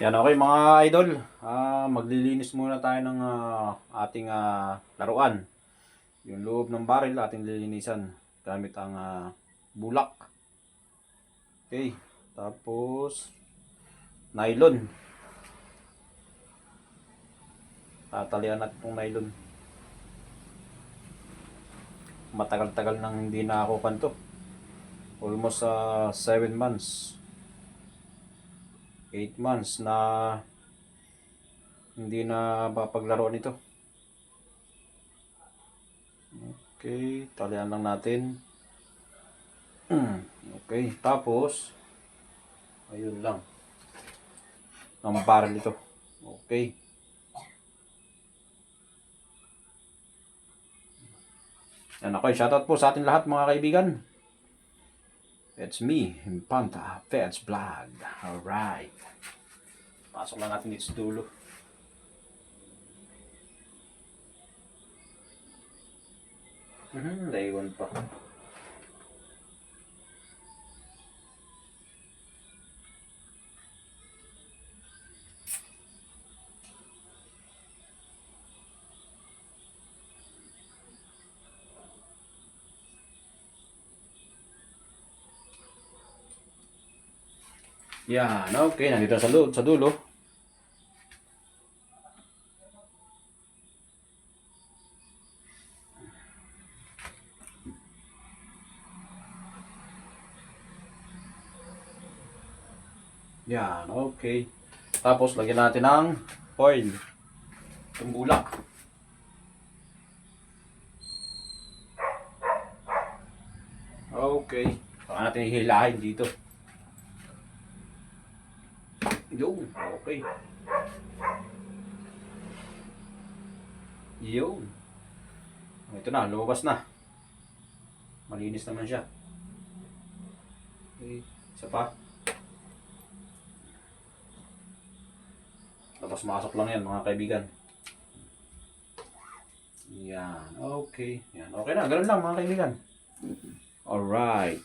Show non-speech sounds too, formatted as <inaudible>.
Yan okay mga idol. Ah, maglilinis muna tayo ng ah, ating ah, laruan. Yung loob ng baril ating lilinisan gamit ang ah, bulak. Okay. Tapos nylon. Tatalian natin itong nylon. Matagal-tagal nang hindi na ako kanto. Almost 7 months. 8 months na hindi na papaglaro nito. Okay, talian lang natin. <clears throat> okay, tapos ayun lang. Ang barrel ito. Okay. Yan ako, shoutout po sa ating lahat mga kaibigan. It's me, Impanta, Feds Vlog. Alright. Pasok lang natin dito sa dulo. Mhm, laygon pa. Yan, okay. Nandito sa, lu- sa dulo. Yan, okay. Tapos, lagyan natin ng oil. Tumbulak. Okay. Saka natin hihilahin dito. Yun, okay. Yun. Ito na, lumabas na. Malinis naman siya. Okay, isa pa. Tapos masok lang yan mga kaibigan. Yan, okay. Yan, okay na. Ganun lang mga kaibigan. Alright.